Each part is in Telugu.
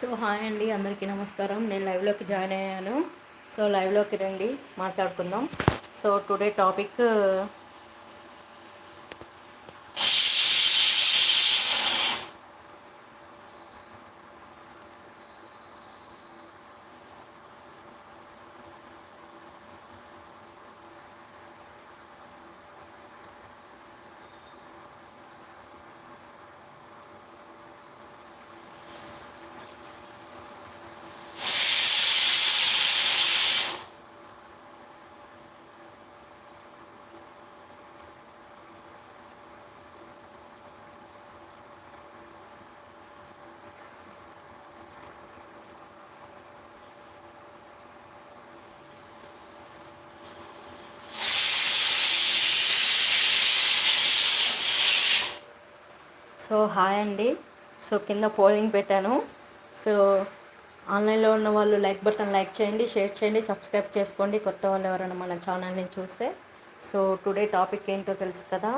సో హాయ్ అండి అందరికీ నమస్కారం. నేను లైవ్లోకి జాయిన్ అయ్యాను. సో లైవ్లోకి రండి మాట్లాడుకుందాం. So today topic so hi అండి. సో కింద పోలింగ్ పెట్టాను. సో ఆన్లైన్లో ఉన్న వాళ్ళు లైక్ బటన్ లైక్ చేయండి షేర్ చేయండి సబ్స్క్రైబ్ చేసుకోండి. కొత్త వాళ్ళు ఎవరైనా మన ఛానల్ని చూస్తే. సో టుడే టాపిక్ ఏంటో తెలుసు కదా?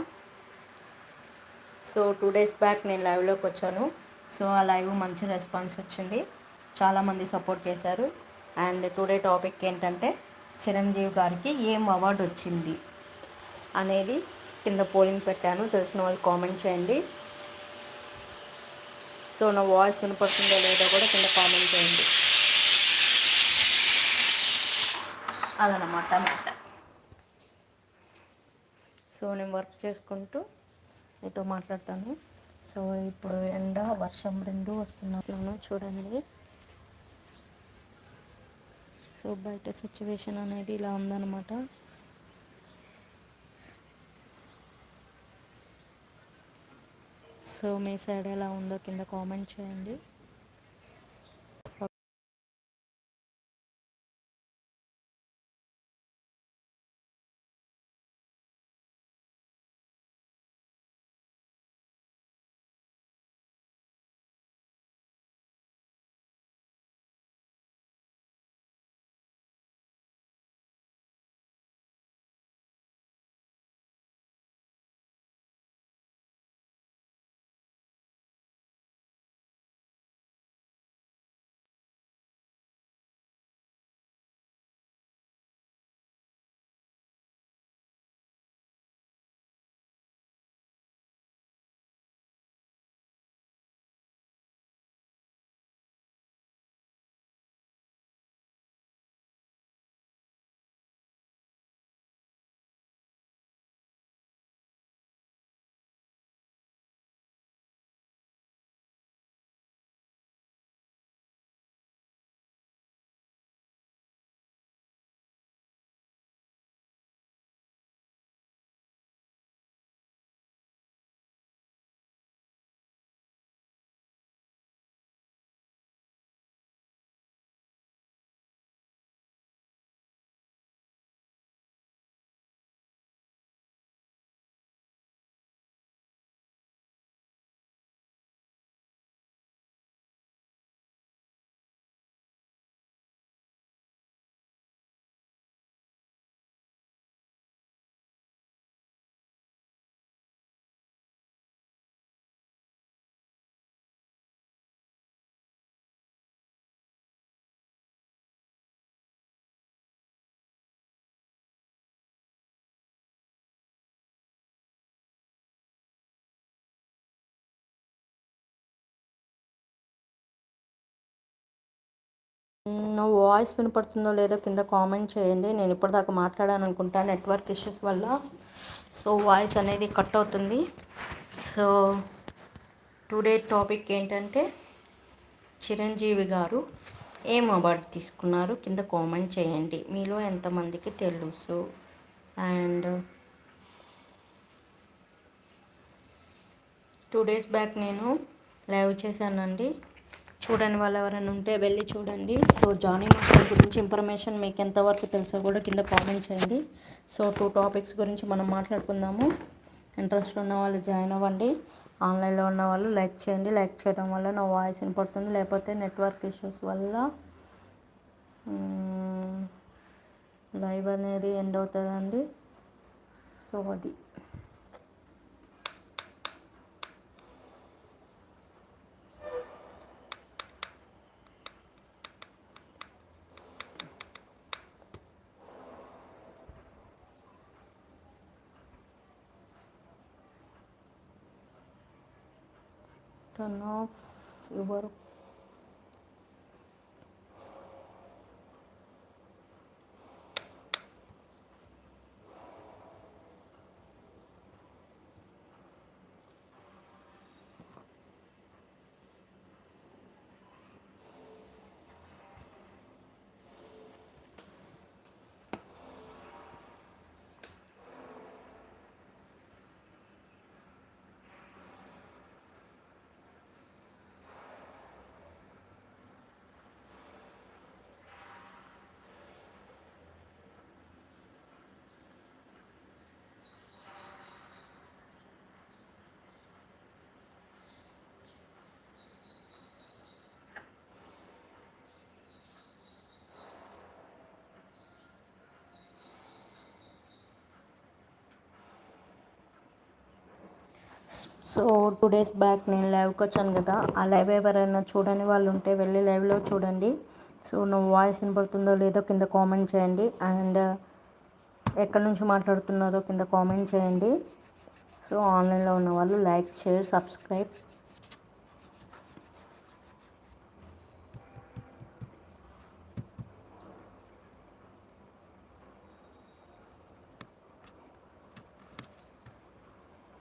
సో టూ డేస్ బ్యాక్ నేను లైవ్లోకి వచ్చాను. సో ఆ లైవ్ మంచి రెస్పాన్స్ వచ్చింది. చాలామంది సపోర్ట్ చేశారు. అండ్ టుడే టాపిక్ ఏంటంటే చిరంజీవి గారికి ఏం అవార్డు వచ్చింది అనేది కింద పోలింగ్ పెట్టాను. తెలిసిన వాళ్ళు కామెంట్ చేయండి. సో నా వాయిస్ వినపడుతుందో లేదో కూడా కింద కామెంట్ చేయండి. అదనమాట మాట. సో నేను వర్క్ చేసుకుంటూ మీతో మాట్లాడతాను. సో ఇప్పుడు ఎండ వర్షం రెండు వస్తున్నాను చూడండి. సో బయట సిచ్యువేషన్ అనేది ఇలా ఉందన్నమాట. సో మీ సైడ్ ఎలా ఉందో కింద కామెంట్ చేయండి. నా వాయిస్ వినపడుతుందో లేదో కింద కామెంట్ చేయండి. నేను ఇప్పటిదాకా మాట్లాడాను అనుకుంటా నెట్వర్క్ ఇష్యూస్ వల్ల. సో వాయిస్ అనేది కట్ అవుతుంది. సో టుడే టాపిక్ ఏంటంటే చిరంజీవి గారు ఏం అవార్డు తీసుకున్నారు? కింద కామెంట్ చేయండి. మీలో ఎంతమందికి తెలుసు? అండ్ టూ డేస్ బ్యాక్ నేను లైవ్ చేశానండి. చూడని వాళ్ళు ఎవరైనా ఉంటే వెళ్ళి చూడండి. సో జానీ మాస్టర్ గురించి ఇన్ఫర్మేషన్ మీకు ఎంతవరకు తెలుసో కూడా కింద కామెంట్ చేయండి. సో టూ టాపిక్స్ గురించి మనం మాట్లాడుకుందాము. ఇంట్రెస్ట్ ఉన్న వాళ్ళు జాయిన్ అవ్వండి. ఆన్లైన్లో ఉన్న వాళ్ళు లైక్ చేయండి. లైక్ చేయడం వల్ల నా వాయిస్ వినపడుతుంది. లేకపోతే నెట్వర్క్ ఇష్యూస్ వల్ల లైవ్ అనేది ఎండ్ అవుతుందండి. సో అది. 19 eu vou so two days back నేను లైవ్కి వచ్చాను కదా ఆ లైవ్ ఎవరైనా చూడని వాళ్ళు ఉంటే వెళ్ళి లైవ్లో చూడండి. సో నా వాయిస్ వినపడుతుందో లేదో కింద కామెంట్ చేయండి. అండ్ ఎక్కడి నుంచి మాట్లాడుతున్నారో కింద కామెంట్ చేయండి. సో ఆన్లైన్లో ఉన్న వాళ్ళు లైక్ షేర్ సబ్స్క్రైబ్.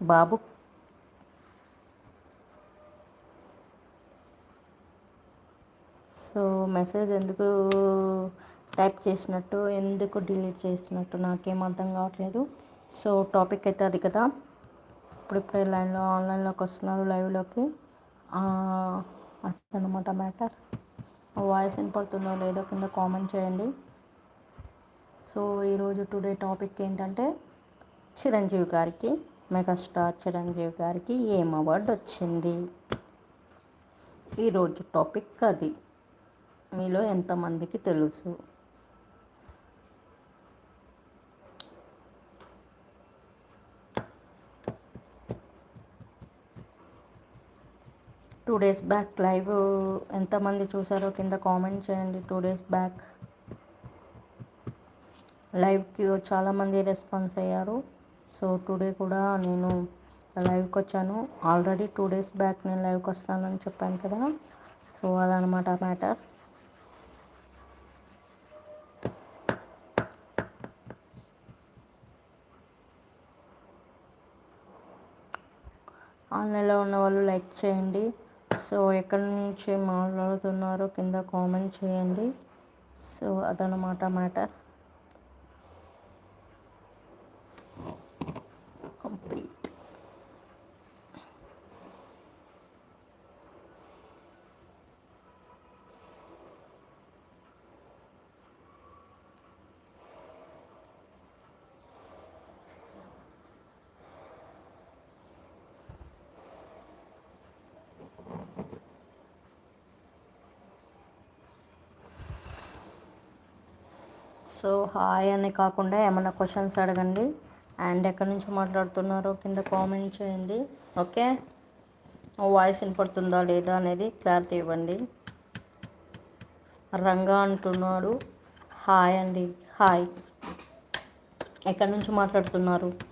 బాబు సో మెసేజ్ ఎందుకు టైప్ చేసినట్టు ఎందుకు డిలీట్ చేసినట్టు నాకేం అర్థం కావట్లేదు. సో టాపిక్ అయితే అది కదా. ఇప్పుడిప్పుడే లైన్లో ఆన్లైన్లోకి వస్తున్నారు లైవ్లోకి. అదనమాట మ్యాటర్. వాయిస్ వినపడుతుందో లేదో కింద కామెంట్ చేయండి. సో ఈరోజు టుడే టాపిక్ ఏంటంటే చిరంజీవి గారికి మెగాస్టార్ చిరంజీవి గారికి ఏం అవార్డు వచ్చింది? ఈరోజు టాపిక్ అది. మీలో ఎంతమందికి తెలుసు? టూ డేస్ బ్యాక్ లైవ్ ఎంతమంది చూసారో కింద కామెంట్ చేయండి. టూ డేస్ బ్యాక్ లైవ్కి చాలామంది రెస్పాన్స్ అయ్యారు. సో టుడే కూడా నేను లైవ్కి వచ్చాను. ఆల్రెడీ టూ డేస్ బ్యాక్ నేను లైవ్కి వస్తానని చెప్పాను కదా. సో అదనమాట మ్యాటర్ ఆన్లైన్లో ఉన్న వాళ్ళు లైక్ చేయండి. సో ఎక్కడి నుంచి మాట్లాడుతున్నారో కింద కామెంట్ చేయండి. సో అదనమాట మ్యాటర్. సో హాయ్ అని కాకుండా ఏమైనా క్వశ్చన్స్ అడగండి. అండ్ ఎక్కడి నుంచి మాట్లాడుతున్నారో కింద కామెంట్ చేయండి. ఓకే? వాయిస్ వినపడుతుందా లేదా అనేది క్లారిటీ ఇవ్వండి. రంగా అంటున్నాడు. హాయ్ అండి. హాయ్. ఎక్కడి నుంచి మాట్లాడుతున్నారు?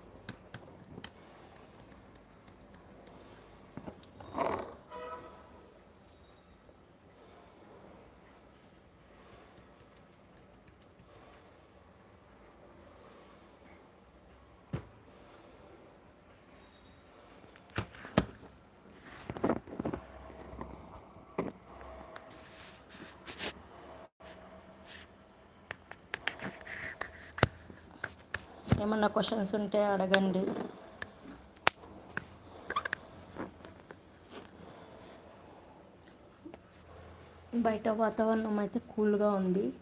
ఏమన్నా క్వశ్చన్స్ ఉంటే అడగండి. బయట వాతావరణం అయితే కూల్గా ఉంది.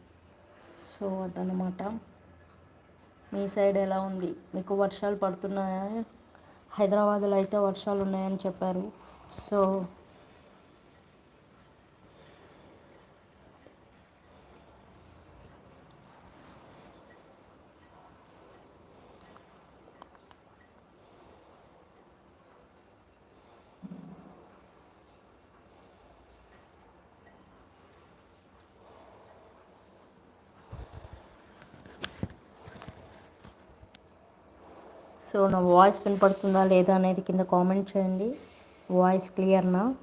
సో అదనమాట మీ సైడ్ ఎలా ఉంది? మీకు వర్షాలు పడుతున్నాయా? హైదరాబాద్లో అయితే వర్షాలు ఉన్నాయని చెప్పారు. సో సో నా వాయిస్ వినపడుతుందా లేదా అనేది కింద కామెంట్ చేయండి. Voice క్లియర్నా?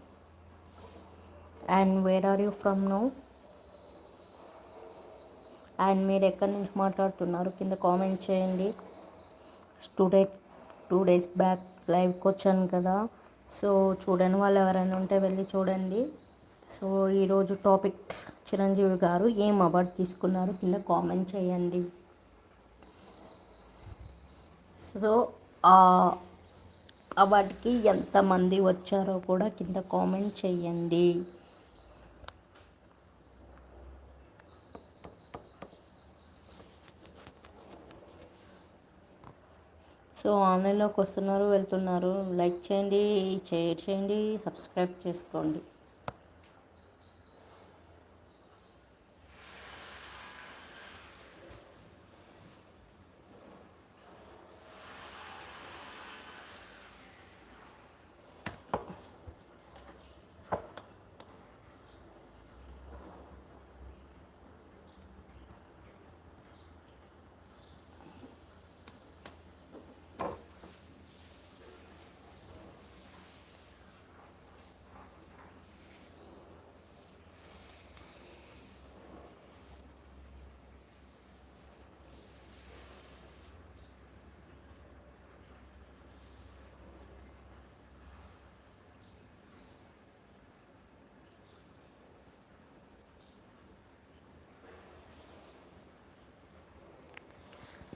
And where are you from no? And మీరు ఎక్కడి నుంచి మాట్లాడుతున్నారు? కింద కామెంట్ చేయండి. స్టూడెంట్ టూ డేస్ బ్యాక్ లైవ్కి వచ్చాను కదా. సో చూడని వాళ్ళు ఎవరైనా ఉంటే వెళ్ళి చూడండి. సో ఈరోజు టాపిక్ చిరంజీవి గారు ఏం అవార్డు తీసుకున్నారు? కింద కామెంట్ చేయండి. సో వాటికి ఎంతమంది వచ్చారో కూడా కింద కామెంట్ చేయండి సో ఆన్లైన్లోకి వస్తున్నారు వెళ్తున్నారు లైక్ చేయండి షేర్ చేయండి సబ్స్క్రైబ్ చేసుకోండి.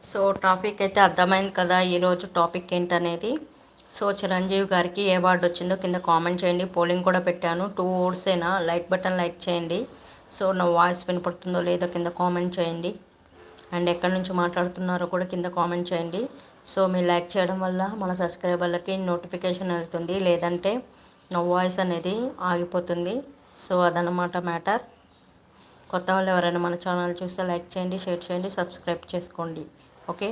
సో టాపిక్ అయితే అర్థమైంది కదా ఈరోజు టాపిక్ ఏంటనేది. సో చిరంజీవి గారికి ఏ అవార్డు వచ్చిందో కింద కామెంట్ చేయండి. పోలింగ్ కూడా పెట్టాను. టూ ఓట్సేనా లైక్ బటన్ లైక్ చేయండి. సో నా వాయిస్ వినపడుతుందో లేదో కింద కామెంట్ చేయండి. అండ్ ఎక్కడి నుంచి మాట్లాడుతున్నారో కూడా కింద కామెంట్ చేయండి. సో మీరు లైక్ చేయడం వల్ల మన సబ్స్క్రైబర్లకి నోటిఫికేషన్ వెళ్తుంది. లేదంటే నా వాయిస్ అనేది ఆగిపోతుంది. సో అదనమాట మ్యాటర్. కొత్త వాళ్ళు ఎవరైనా మన ఛానల్ చూస్తే లైక్ చేయండి షేర్ చేయండి సబ్స్క్రైబ్ చేసుకోండి. ఓకే?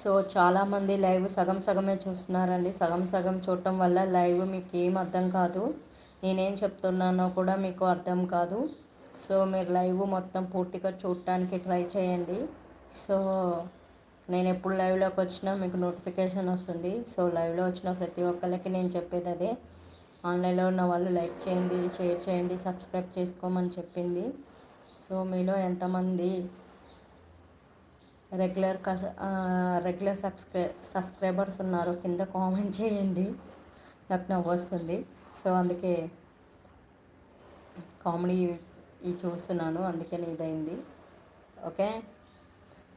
సో చాలామంది లైవ్ సగం సగమే చూస్తున్నారండి. సగం సగం చూడటం వల్ల లైవ్ మీకు ఏం అర్థం కాదు. నేనేం చెప్తున్నానో కూడా మీకు అర్థం కాదు. సో మీరు లైవ్ మొత్తం పూర్తిగా చూడటానికి ట్రై చేయండి. సో నేను ఎప్పుడు లైవ్లోకి వచ్చినా మీకు నోటిఫికేషన్ వస్తుంది. సో లైవ్లో వచ్చిన ప్రతి ఒక్కరికి నేను చెప్పేది అదే. ఆన్లైన్లో ఉన్న వాళ్ళు లైక్ చేయండి షేర్ చేయండి సబ్స్క్రైబ్ చేసుకోమని చెప్పింది. సో మీలో ఎంతమంది రెగ్యులర్ కస్ రెగ్యులర్ సబ్స్క్రై సబ్స్క్రైబర్స్ ఉన్నారు కింద కామెంట్ చేయండి. నాకు నవ్వు వస్తుంది. సో అందుకే కామెడీ ఈ చూస్తున్నాను అందుకని ఇదైంది. ఓకే?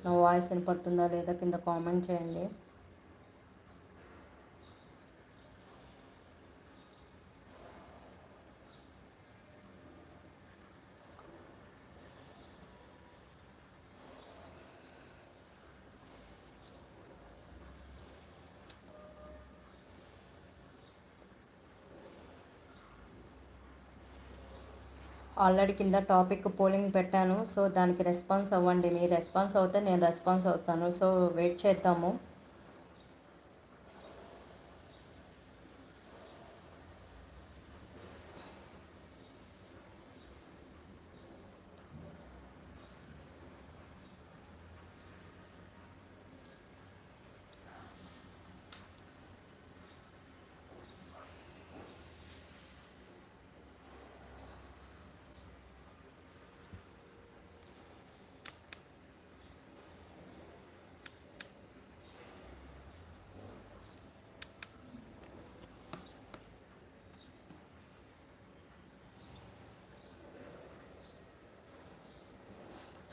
నా వాయిస్ వినపడుతుందా లేదా కింద కామెంట్ చేయండి. ఆల్రెడీ కింద టాపిక్ పోలింగ్ పెట్టాను సో దానికి రెస్పాన్స్ అవ్వండి. మీ రెస్పాన్స్ అవుతే నేను రెస్పాన్స్ అవుతాను. సో వెయిట్ చేద్దాము.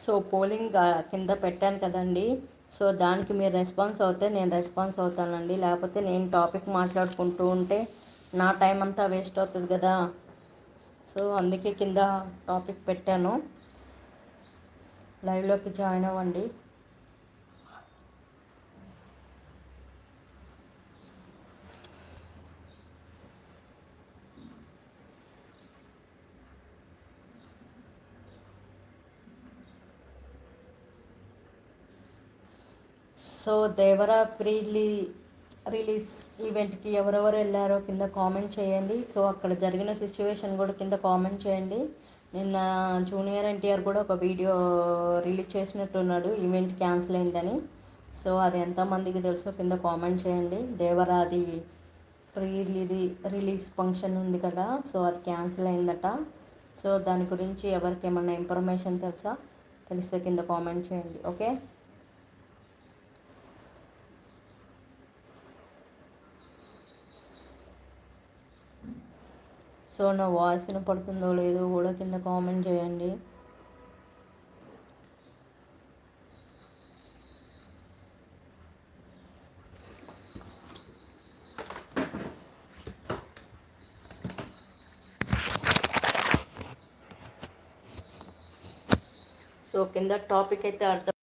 సో పోలింగ్ కింద పెట్టాను కదండి. సో దానికి మీరు రెస్పాన్స్ అవుతే నేను రెస్పాన్స్ అవుతానండి. లేకపోతే నేను టాపిక్ మాట్లాడుకుంటూ ఉంటే నా టైం అంతా వేస్ట్ అవుతుంది కదా. సో అందుకే కింద టాపిక్ పెట్టాను. లైవ్లోకి జాయిన్ అవ్వండి. సో దేవరా ప్రీలి రిలీజ్ ఈవెంట్కి ఎవరెవరు వెళ్ళారో కింద కామెంట్ చేయండి. సో అక్కడ జరిగిన సిచ్యువేషన్ కూడా కింద కామెంట్ చేయండి. నిన్న జూనియర్ ఎన్టీఆర్ కూడా ఒక వీడియో రిలీజ్ చేసినట్టున్నాడు. ఈవెంట్ క్యాన్సిల్ అయిందని. సో అది ఎంతమందికి తెలుసో కింద కామెంట్ చేయండి. దేవరాది ప్రీ రిలీజ్ ఫంక్షన్ ఉంది కదా సో అది క్యాన్సిల్ అయిందట. సో దాని గురించి ఎవరికి ఏమన్నా ఇన్ఫర్మేషన్ తెలుసా? తెలిస్తే కింద కామెంట్ చేయండి. ఓకే? సో నా వాయిస్ వినపడుతుందో లేదో కూడా కింద కామెంట్ చేయండి. సో కింద టాపిక్ అయితే అర్థం